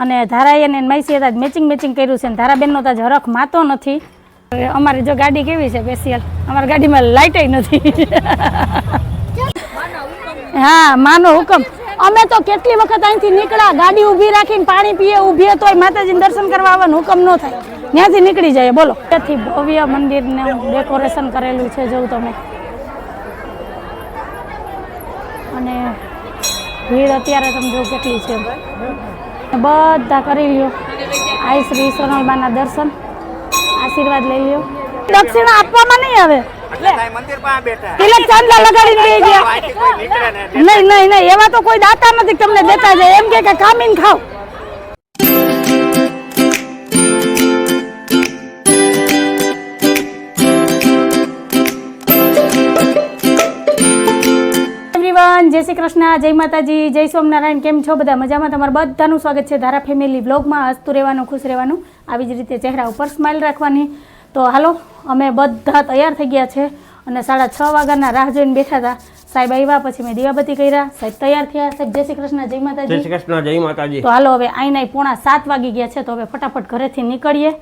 અને ધારાએ અને મૈસી હતા મેચિંગ મેચિંગ કર્યું છે અને ધારાબેનનો તો હરખ માતો નથી. અમારી જો ગાડી કેવી છે સ્પેશિયલ અમારી ગાડીમાં લાઇટય નથી. હા માનો હુકમ. અમે તો કેટલી વખત અહીંથી નીકળ્યા? ગાડી ઊભી રાખીને પાણી પીએ ઊભી તોય માતાજીને દર્શન કરવા આવવાનું હુકમ ન થાય. ત્યાંથી નીકળી જાય બોલો. ત્યાંથી ભવ્ય મંદિરને ડેકોરેશન કરેલું છે જોઉં તમે. અને ભીડ અત્યારે તમે જો કેટલી છે. બધા કરી લ્યો. આઈ શ્રી સોનલબાના દર્શન આશીર્વાદ લઈ લ્યો. દક્ષિણા આપવામાં નહીં આવે. તિલક ચાંદલા લગાડીને બેસી ગયા. નહીં નહીં નહીં એવા તો કોઈ દાતા નથી તમને દેતા જાય. એમ કે કે કામીને ખાવ. જય શ્રી કૃષ્ણ જય માતાજી જય સ્વામિનારાયણ કેમ છો બધા? મજામાં? તમારું બધાનું સ્વાગત છે ધારા ફેમિલી બ્લોગમાં હસતું રહેવાનું ખુશ રહેવાનું. આવી જ રીતે ચહેરા ઉપર સ્માઇલ રાખવાની. તો હાલો અમે બધા તૈયાર થઈ ગયા છે અને સાડા છ વાગ્યાના રાહ જોઈને બેઠા હતા. સાહેબ આવ્યા પછી મેં દીવાબત્તી કર્યા. સાહેબ તૈયાર થયા. સાહેબ જય શ્રી કૃષ્ણ જય જય માતાજી શ્રી કૃષ્ણ જય માતાજી. તો હાલો હવે આઈના પોણા સાત વાગી ગયા છે તો હવે ફટાફટ ઘરેથી નીકળીએ.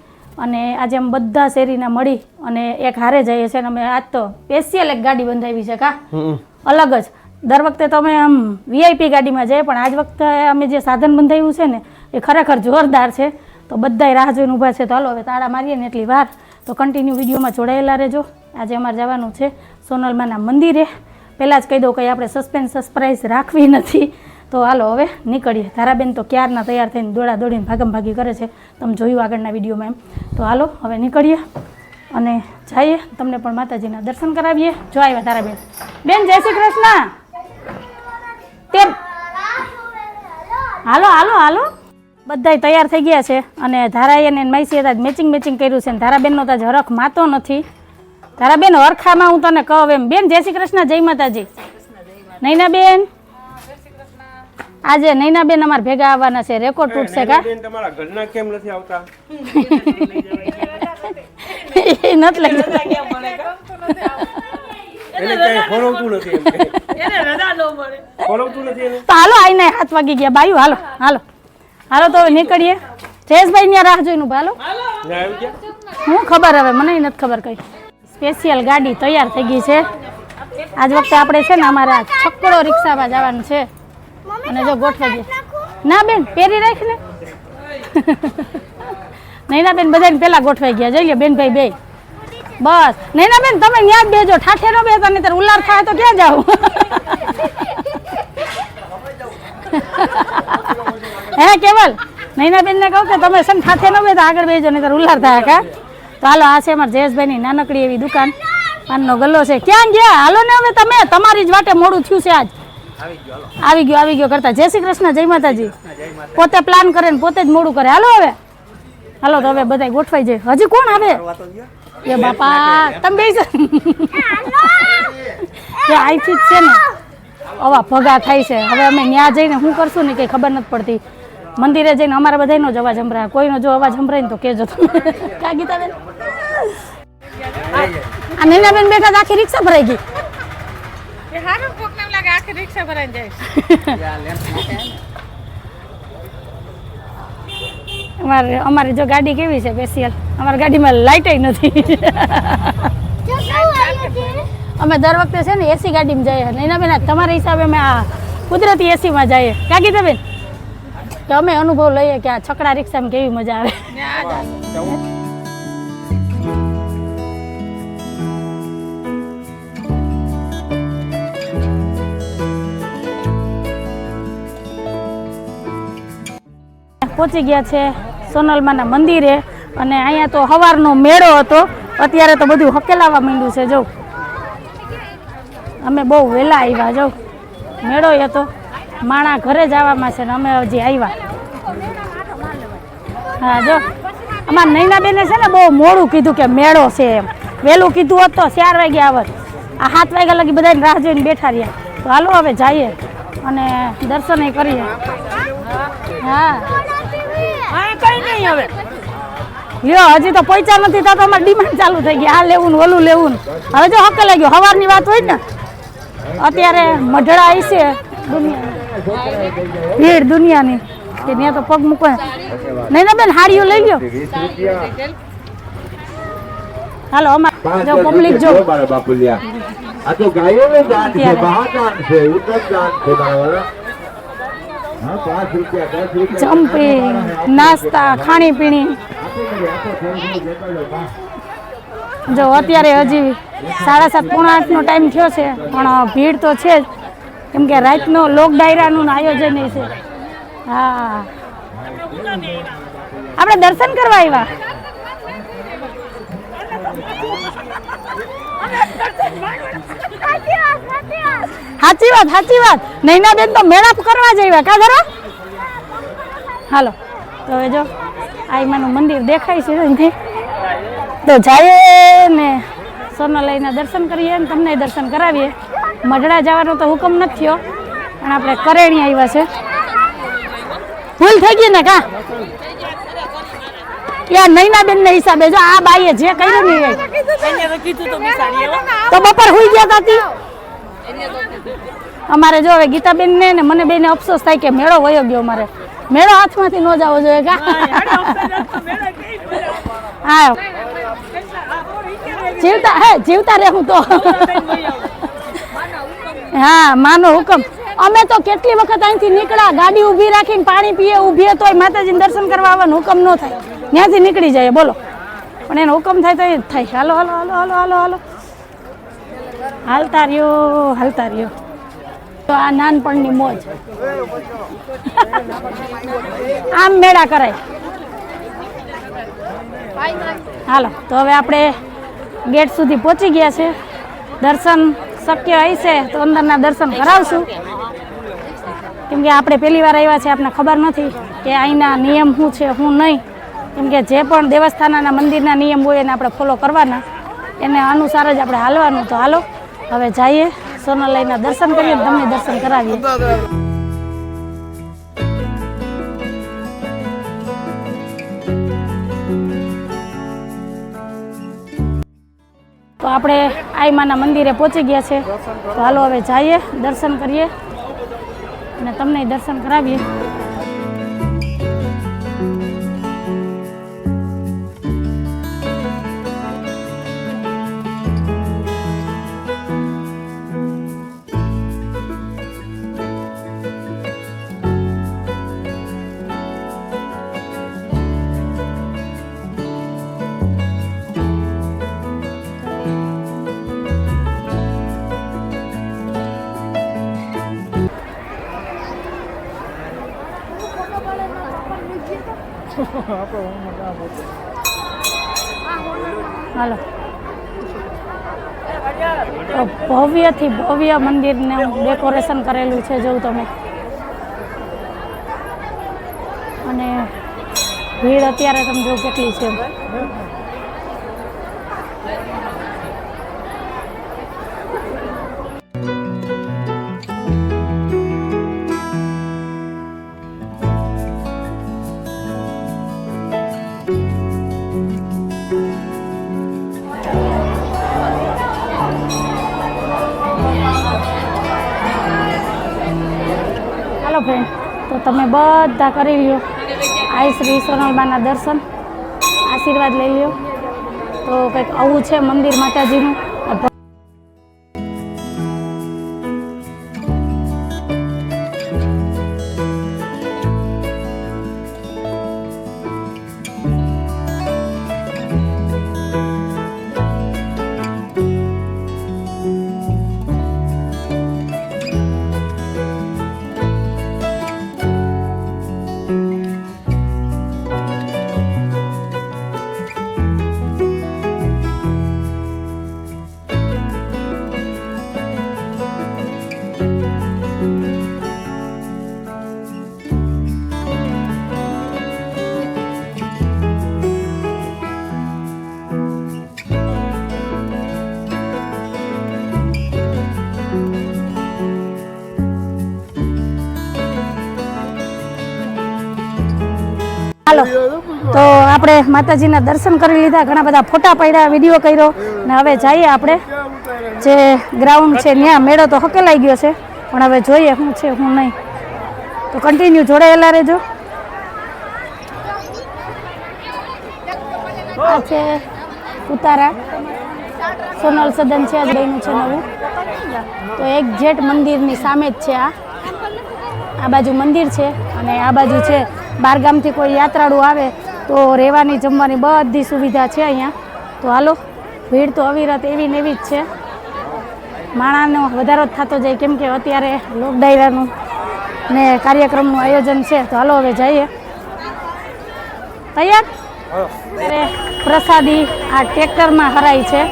અને આજે અમે બધા શેરીના મળી અને એક હારે જઈએ છીએ અને અમે આજ તો સ્પેશિયલ એક ગાડી બંધાવી છે કા? અલગ જ. દર વખતે તો અમે આમ વીઆઈપી ગાડીમાં જઈએ, પણ આજ વખતે અમે જે સાધન બંધાયું છે ને, એ ખરેખર જોરદાર છે. તો બધાય રાહ જોઈને ઊભા છે, તો હાલો હવે તાળા મારીએ ને એટલી વાર. તો કન્ટિન્યુ વિડીયોમાં જોડાયેલા રહેજો. આજે અમારે જવાનું છે સોનલમાના મંદિરે. પહેલાં જ કહી દઉં કંઈ આપણે સસ્પેન્સ સરપ્રાઈઝ રાખવી નથી. તો હાલો હવે નીકળીએ. ધારાબેન તો ક્યારના તૈયાર થઈને દોડા દોડીને ભાગમ ભાગી કરે છે. તમે જોયું આગળના વિડીયોમાં એમ. તો હાલો હવે નીકળીએ અને જઈએ. તમને પણ માતાજીના દર્શન કરાવીએ. જો આવ્યા તારાબેન બેન, જય શ્રી કૃષ્ણ. તે હાલો હાલો હાલો. બધાય તૈયાર થઈ ગયા છે. અને ધારાએ ને મૈસી તાજ મેચિંગ મેચિંગ કર્યું છે. અને ધારાબેનનો તો આજ હરખ માતો નથી. ધારાબેન હરખામાં હું તને કહું એમ. બેન જય શ્રી કૃષ્ણ જય માતાજી. નૈનાબેન? આજે નૈનાબેન અમારે ભેગા આવવાના છે. રેકોર્ડ તૂટશે કા? બેન, તમારા ઘરના કેમ નથી આવતા? એ નથી લઈ જતા. એને કઈ ફોરવતું નથી એમ. કે. ફોરવતું નથી એને. તો હાલો આઈને હાથ વાગી ગયા. બાયુ હાલો હાલો. હાલો તો નીકળીએ. જયેશભાઈ ત્યાં રાહ જોઈનું ઊભા હાલો. ને આવી ગયા? હું ખબર હવે? મને નથી ખબર કઈ. સ્પેશિયલ ગાડી તૈયાર થઈ ગઈ છે. આજ વખતે આપણે છે ને અમારા છકડો રિક્ષામાં જવાનું છે. અને જો ગોઠવાઈ ગયા ના બેન પહેરી રાખ ને. નૈના બેન બધાને પહેલાં ગોઠવાઈ ગયા. જઈ લે બેન ભાઈ બે. બસ. નૈના બેન તમે ત્યાં જ બેજો. ઠાઠે ન બેસતા નહીં ઉલાર થાય તો ક્યાં જાવ હે, કેવલ? નૈના બેન ને કહું કે તમે ને ઠાઠે ન બેસતા આગળ બેજો નહીં ઉલાર થાય, કા? તો હાલો, આ છે અમારા જયેશભાઈની નાનકડી એવી દુકાન. પાનનો ગલ્લો છે. ક્યાં ગયા? હાલો ને હવે તમે. તમારી જ વાટે મોડું થયું છે આજ. આવી ગયો આવી ગયો કરતા. જય શ્રી કૃષ્ણ, જય માતાજી. પોતે પ્લાન કરે ને પોતે જ મોડું કરે. હાલો હવે. હાલો, તો હવે બધા ગોઠવાઈ જાય. હજી કોણ આવે? એ બાપા તમે બેસો જે અહીંથી જ છે ને. આવા ભગા થાય છે. હવે અમે ત્યાં જઈને શું કરશું ને કંઈ ખબર નથી પડતી. મંદિરે જઈને અમારા બધાનો જ અવાજ સંભળાય. કોઈનો જો અવાજ સંભળાય ને તો કહેજો તમે. કા ગીતાબેન? આ નીનાબેન બેઠા આખી રિક્ષા ભરાઈ ગઈ. અમારે અમારી જો ગાડી કેવી છે સ્પેશિયલ અમારી ગાડીમાં લાઇટ નથી. અમે દર વખતે છે ને એસી ગાડીમાં જઈએ નૈના બેન તમારા હિસાબે અમે આ કુદરતી એસીમાં જઈએ. ક્યાં કીધા બેન? કે અમે અનુભવ લઈએ કે આ છકડા રિક્ષામાં કેવી મજા આવે. પહોંચી ગયા છે. સોનલમાના મંદિરે અને અહીંયા તો સવારનો મેળો હતો. અત્યારે તો બધું હકેલાવા માંડ્યું છે, જો. અમે બહુ વહેલા આવ્યા, જો. મેળો હતો માણા ઘરે જવામાં છે ને અમે હજી આવ્યા. હા, જો. અમારા નૈનાબેને છે ને બહુ મોડું કીધું કે મેળો છે એમ. વહેલું કીધું હોત ચાર વાગે આવત. આ સાત વાગ્યા લગી બધાને રાહ જોઈને બેઠા રહ્યા. તો હાલો હવે જઈએ અને દર્શન કરીએ. હા. નહીં હવે. લ્યો હજી તો પૈસા નથી તો અમારે ડિમાન્ડ ચાલુ થઈ ગઈ આ લેવું ને ઓલું લેવું હવે જો હકે લાગ્યો સવારની વાત હોય ને અત્યારે મઢડા આવી છે દુનિયા. ભીડ દુનિયાની. કે ત્યાં તો પગ મૂકો નહીં ના બેન હાડીઓ લઈ લ્યો. હાલો અમાર જો પબ્લિક જો. બાપુલિયા. આ તો ગાયોનું દાન છે અત્યારે. મહાદાન છે ઉત્તમ દાન છે મારા જમ્પિંગ નાસ્તા, ખાણીપીણી. જો અત્યારે હજી સાડા સાત, પોણા આઠનો ટાઈમ થયો છે, પણ ભીડ તો છે જ. કેમ કે રાતનો લોક ડાયરાનું આયોજન એ છે. હા. આપણે દર્શન કરવા આવ્યા? સાચી વાત સાચી વાત. નૈના બેન તો મેળાપ કરવા જ આવ્યા કા ધરો હાલો તો હવે જો આઈમાનું મંદિર દેખાય છે અહીંથી તો જઈએ ને સોનાલયના દર્શન કરીએ ને તમને દર્શન કરાવીએ. મઢડા જવાનો તો હુકમ નથી થયો પણ આપણે કરેણી આવ્યા છે. ભૂલ થઈ ગઈ ને કા? યાર નૈના બેન ના હિસાબે જો આ બાઈએ જે કર્યું ને. તો બપોર હુઈ ગયા તી અમારે જો હવે ગીતાબેન ને ને મને બેને અફસોસ થાય કે મેળો વયો ગયો મારે. મેળો હાથમાંથી ન જવો જોઈએ કા? હા. જીવતા હે જીવતા રહેવું તો. હા માનો હુકમ. અમે તો કેટલી વખત અહીંથી નીકળ્યા ગાડી ઊભી રાખીને પાણી પીએ ઊભી તોય માતાજીને દર્શન કરવા આવવાનું હુકમ ન થાય. ત્યાંથી નીકળી જાય બોલો. પણ એનો હુકમ થાય તો એ જ થાય. હાલો હાલો હાલો હાલો હાલો હાલો. હાલતા રહ્યો હાલતા રહ્યો. તો આ નાનપણની મોજ. આમ મેળા કરાય. હાલો, તો હવે આપણે ગેટ સુધી પહોંચી ગયા છે. દર્શન શક્ય હશે તો અંદરના દર્શન કરાવશું. કેમ કે આપણે પહેલી વાર આવ્યા છે આપણને ખબર નથી કે અહીંના નિયમ શું છે, શું નહીં. કેમ કે જે પણ દેવસ્થાનના મંદિરના નિયમ હોય એને આપણે ફોલો કરવાના. એને અનુસાર જ આપણે હાલવાનું. તો હાલો. હવે જઈએ સોનાલયના દર્શન કરીએ તમને દર્શન કરાવીએ. તો આપણે આઈમાના મંદિરે પહોંચી ગયા છે. તો હાલો હવે જઈએ, દર્શન કરીએ અને તમને દર્શન કરાવીએ. હાલો. ભવ્યથી ભવ્ય મંદિરને ડેકોરેશન કરેલું છે, જોઉં તમે. અને ભીડ અત્યારે તમે જો કેટલી છે. ફ્રેન્ડ તો તમે બધા કરી લ્યો. આઈ શ્રી સોનલબાના દર્શન, આશીર્વાદ લઈ લ્યો. તો કંઈક આવું છે મંદિર માતાજીનું. હાલો. તો આપણે માતાજીના દર્શન કરી લીધા, ઘણા બધા ફોટા પડ્યા, વીડિયો કર્યો ને હવે જઈએ આપણે. જે ગ્રાઉન્ડ છે, ત્યાં મેળો તો હકેલાઈ ગયો છે, પણ હવે જોઈએ શું છે, શું નહીં. તો કન્ટિન્યુ જોડાયેલા રહેજો. આ છે ઉતારા. સોનલ સદન છે આજે છે નવું. તો એક જેટ મંદિરની સામે જ છે આ. આ બાજુ મંદિર છે અને આ બાજુ છે બારગામથી કોઈ યાત્રાળુ આવે તો રહેવાની જમવાની બધી સુવિધા છે અહીંયા. તો હાલો ભીડ તો અવિરત એવી ને એવી જ છે. માણાનો વધારો જ થતો જાય કેમ કે અત્યારે લોક ડાયરાનું ને કાર્યક્રમનું આયોજન છે. તો હાલો હવે જઈએ. તૈયાર? અરે પ્રસાદી આ ટ્રેક્ટરમાં હરાય છે.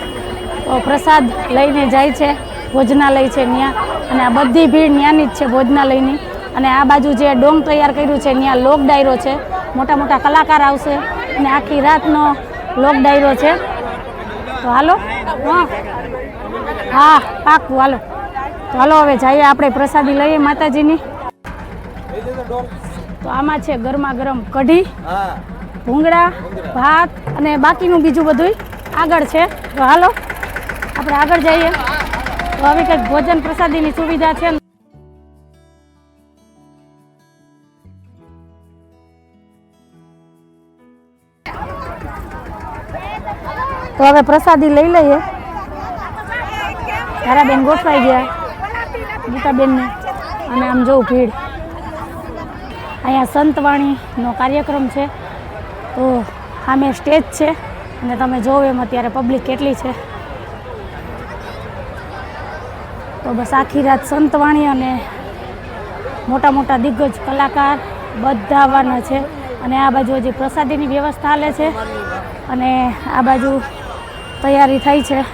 તો પ્રસાદ લઈને જાય છે ભોજનાલય છે ત્યાં. અને આ બધી ભીડ ત્યાંની જ છે ભોજનાલયની. અને આ બાજુ જે ડોંગ તૈયાર કર્યું છે ત્યાં લોક ડાયરો છે. મોટા મોટા કલાકાર આવશે અને આખી રાતનો લોક ડાયરો છે. તો હાલો હા. હા પાકું હાલો. તો હાલો હવે જઈએ આપણે પ્રસાદી લઈએ માતાજીની. તો આમાં છે ગરમા ગરમ કઢી ભૂંગળા ભાત અને બાકીનું બીજું બધું આગળ છે. તો હાલો આપણે આગળ જઈએ. તો આવી કંઈક ભોજન પ્રસાદીની સુવિધા છે. તો હવે પ્રસાદી લઈ લઈએ. તારાબેન ગોઠવાઈ ગયા, ગીતાબેનને. અને આમ જોઉં ભીડ. અહીંયા સંતવાણીનો કાર્યક્રમ છે. તો સામે સ્ટેજ છે અને તમે જોવો એમ અત્યારે પબ્લિક કેટલી છે. તો બસ આખી રાત સંતવાણી અને મોટા મોટા દિગ્ગજ કલાકાર બધા આવવાના છે. અને આ બાજુ હજી પ્રસાદીની વ્યવસ્થા ચાલે છે. અને આ બાજુ તૈયારી થઈ છે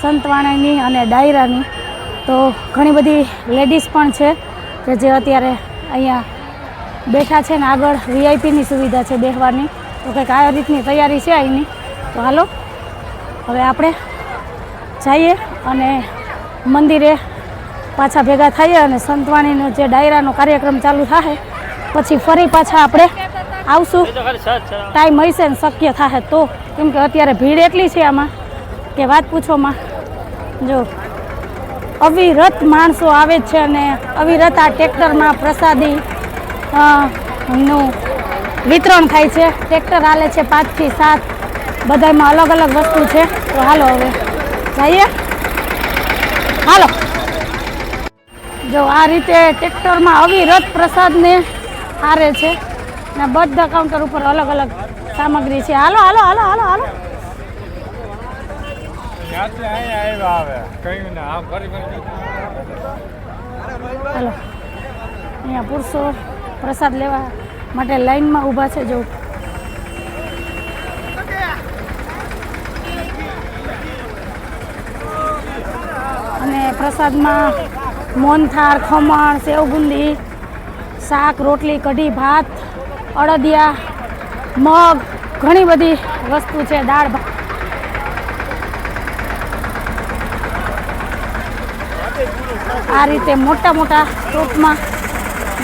સંતવાણીની અને ડાયરાની. તો ઘણી બધી લેડીઝ પણ છે કે જે અત્યારે અહીંયા બેઠા છે ને આગળ વીઆઈપીની સુવિધા છે બેસવાની તો કંઈક આ રીતની તૈયારી છે અહીંની. તો હાલો હવે આપણે જઈએ અને મંદિરે પાછા ભેગા થઈએ અને સંતવાણીનો જે ડાયરાનો કાર્યક્રમ ચાલુ થાય પછી ફરી પાછા આપણે આવશું. ટાઈમ હશે ને શક્ય થાય તો. કેમ કે અત્યારે ભીડ એટલી છે આમાં કે વાત પૂછોમાં જો, અવિરત માણસો આવે છે અને અવિરત આ ટ્રેક્ટરમાં પ્રસાદી નું વિતરણ થાય છે. ટ્રેક્ટર હાલે છે પાંચથી સાત. બધામાં અલગ અલગ વસ્તુ છે. તો હાલો હવે, જઈએ. હાલો. જો, આ રીતે ટ્રેક્ટરમાં અવિરત પ્રસાદને હારે છે. ને બધા કાઉન્ટર ઉપર અલગ અલગ સામગ્રી છે. હાલો હાલો હાલો હાલો હાલો. હાલો. અહીંયા પુરુષો પ્રસાદ લેવા માટે લાઈનમાં ઊભા છે જો. અને પ્રસાદમાં મોહનથાળ ખમણ સેવબુંદી શાક રોટલી કઢી ભાત અડદિયા મગ ઘણી બધી વસ્તુ છે, દાળ ભાત આ રીતે મોટા મોટા ટોપમાં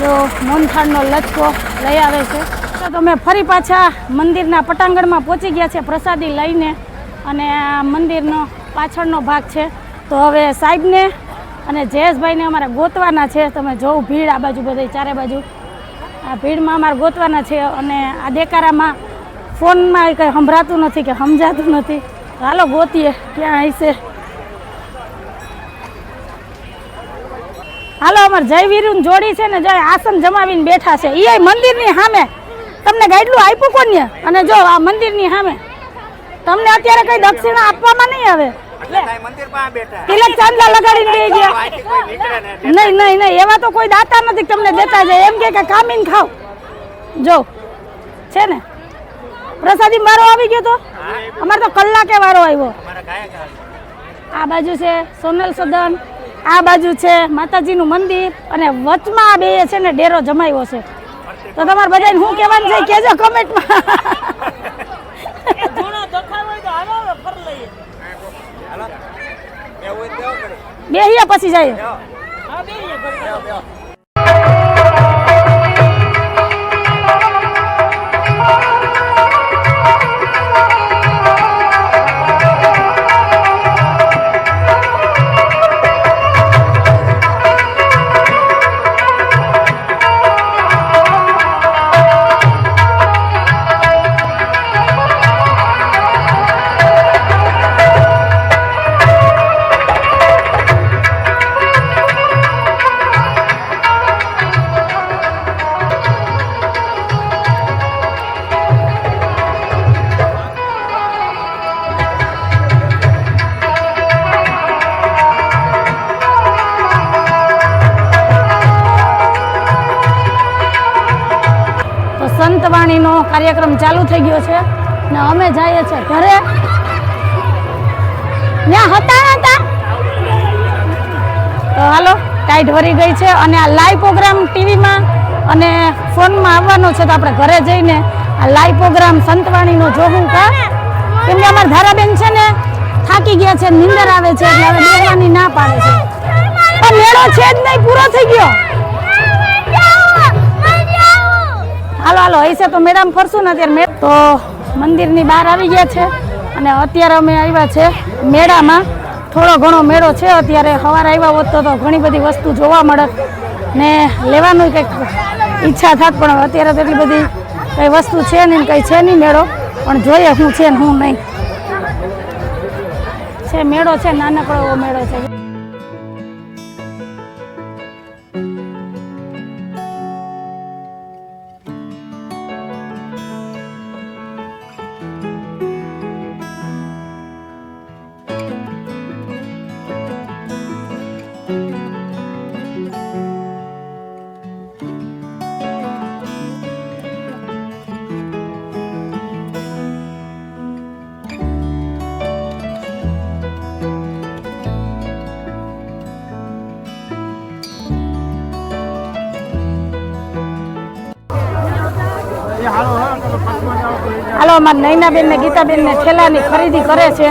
જો મોનથાળનો લચકો લઈ આવે છે. તો તમે ફરી પાછા મંદિરના પટાંગણમાં પહોંચી ગયા છે, પ્રસાદી લઈને અને આ મંદિરનો પાછળનો ભાગ છે. તો હવે સાહેબને અને જયેશભાઈને અમારે ગોતવાના છે. તમે જોઉં ભીડ આ બાજુ બધી, ચારે બાજુ. આ ભીડમાં અમારે ગોતવાના છે અને આ દેકારામાં ફોનમાં કંઈ સંભળાતું નથી કે સમજાતું નથી. હાલો ગોતીએ ક્યાં હશે હાલો અમાર જયવીરુ જોડી છે ને જો આસન જમાવીને બેઠા છે. એ મંદિરની સામે. તમને ગાઈડલું આપ્યું કોને અને જો આ મંદિરની સામે. તમને અત્યારે કઈ દક્ષિણા આપવામાં નહીં આવે? તિલક ચાંદલા લગાડીને દઈ ગયા. ને નહીં નહીં નહીં એવા તો કોઈ દાતા નથી તમને દેતા જાય. એમ કે કામીને ખાવ. જો છે ને? પ્રસાદી વારો આવી ગયો તો? અમારે તો કલાકે વારો આવ્યો. અમારા ગાયક આવે. આ બાજુ છે સોનલ સદન આ બાજુ છે માતાજીનું મંદિર અને વચમાં આ બે છે ને ડેરો જમાયો છે. તો તમારે બધાને શું કહેવાનું છે કહેજો કમેન્ટમાં. બેહીએ પછી જાય. કાર્યક્રમ ચાલુ થઈ ગયો છે ને અમે જઈએ છીએ ઘરે. ત્યાં હતા તો? હાલો, ટાઈટ ભરી ગઈ છે અને આ લાઈવ પ્રોગ્રામ ટીવીમાં અને ફોનમાં આવવાનો છે તો આપણે ઘરે જઈને આ લાઈવ પ્રોગ્રામ સંતવાણીનો જોવું કા? કેમ કે અમારા ધારાબેન છે ને, થાકી ગયા છે, નીંદર આવે છે, એટલે હવે ના પાડે છે. પણ મેળો છે જ નહીં, પૂરો થઈ ગયો. હાલો હાલો હૈસે તો મેડમ ફરશું ને મે- તો મંદિરની બહાર આવી ગયા છે અને અત્યારે અમે આવ્યા છે મેળામાં. થોડો ઘણો મેળો છે, અત્યારે સવારે આવ્યા હોત તો ઘણી બધી વસ્તુ જોવા મળત ને લેવાનું કંઈક ઈચ્છા થાત, પણ અત્યારે તો એટલી બધી કંઈ વસ્તુ છે નહીં કંઈ છે નહીં મેળો, પણ જોઈએ શું છે ને હું નહીં. છે, મેળો છે, નાનકડો એવો મેળો છે. હાલો અમારા નૈનાબેન ને ગીતાબેન ને ઠેલાની ખરીદી કરે છે.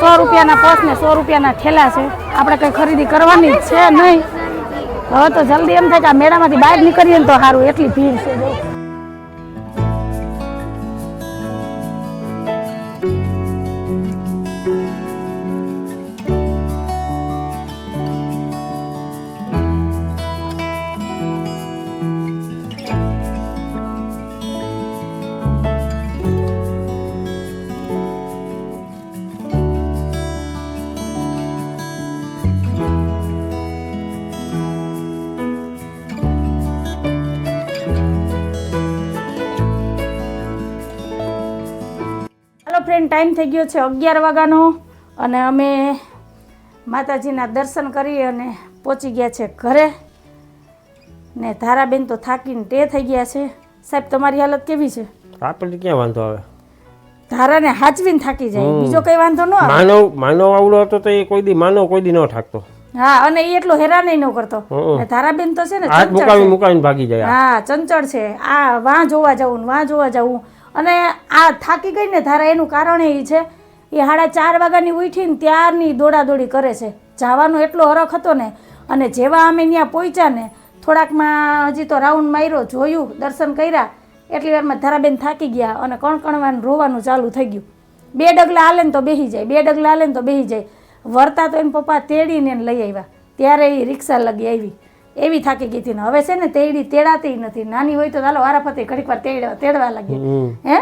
સો રૂપિયાના પર્સ ને સો રૂપિયાના ઠેલા છે. આપણે કંઈ ખરીદી કરવાની જ છે નહીં. હવે તો જલ્દી એમ થાય કે આ મેળામાંથી બહાર નીકળીએ ને તો સારું, એટલી ભીડ છે. ફ્રેન્ડ ટાઈમ થઈ ગયો છે અગિયાર વાગ્યાનો અને અમે માતાજીના દર્શન કરી અને પહોંચી ગયા છે ઘરે. ને ધારાબેન તો થાકીને ટે થઈ ગયા છે. સાહેબ તમારી હાલત કેવી છે? આપણને ક્યાં વાંધો આવે? ધારાને હાચવીને થાકી જાય. બીજો કઈ વાંધો ન આવે? માનવ માનવ આવડો હતો તો એ કોઈ દી માનવ કોઈ દી ન થાકતો. હા અને એ એટલો હેરાન ન કરતો. ધારાબેન તો છે ને ચંચળ મુકાવી મુકાવીને ભાગી જાય હા ચંચળ છે. આ વાં જોવા જવું વાં જોવા જવું અને આ થાકી ગઈ ને ધારા એનું કારણ એ છે, એ સાડા ચાર વાગ્યાની ઉઠીને ત્યારની દોડાદોડી કરે છે. જવાનો એટલો હરખ હતો ને, અને જેવા અમે ત્યાં પહોંચ્યા ને, થોડાકમાં હજી તો રાઉન્ડ માર્યો, જોયું, દર્શન કર્યા, એટલી વારમાં ધારાબેન થાકી ગયા અને કણકણવાનું રોવાનું ચાલુ થઈ ગયું. બે ડગલા હાલે ને તો બેસી જાય, બે ડગલા હાલે ને તો બેસી જાય. વરતા તો એને પપ્પા તેડીને લઈ આવ્યા. ત્યારે એ રિક્ષા લગી આવી. એવી થાકી ગઈ હતી ને હવે છે ને તેડી તેડાતી નથી. નાની હોય તો ચાલો વારાફરતી ઘડીક વાર તેડવા તેડવા લાગી હે?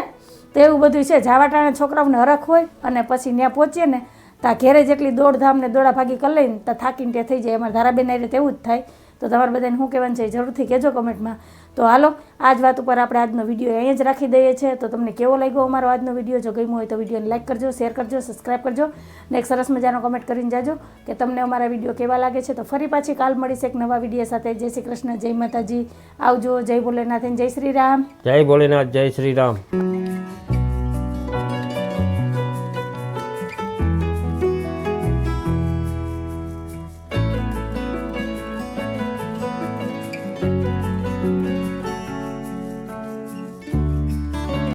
તો એવું બધું છે. જાવાટાણા છોકરાઓને હરખ હોય અને પછી ત્યાં પહોંચીએ ને ત્યાં ઘેરે જેટલી દોડધામ ને દોડા ભાગી કરી લઈને ત્યાં થાકીને ત્યાં થઈ જાય. અમારા ધારાબેન રીતે તેવું જ થાય. તો તમારે બધાને શું કહેવાનું છે જરૂરથી કહેજો કમેન્ટમાં. તો હાલો આ જ વાત ઉપર આપણે આજનો વીડિયો અહીંયા જ રાખી દઈએ છીએ તો તમને કેવો લાગ્યો અમારો આજનો વીડિયો? જો ગમ્યો હોય તો વિડીયોને લાઈક કરજો, શેર કરજો સબસ્ક્રાઈબ કરજો ને એક સરસ મજાનો કમેન્ટ કરીને જાજો કે તમને અમારા વીડિયો કેવા લાગે છે. તો ફરી પાછી કાલ મળીશ એક નવા વીડિયો સાથે. જય શ્રી કૃષ્ણ, જય માતાજી. આવજો, જય ભોલેનાથ જય શ્રી રામ. જય ભોલેનાથ, જય શ્રી રામ.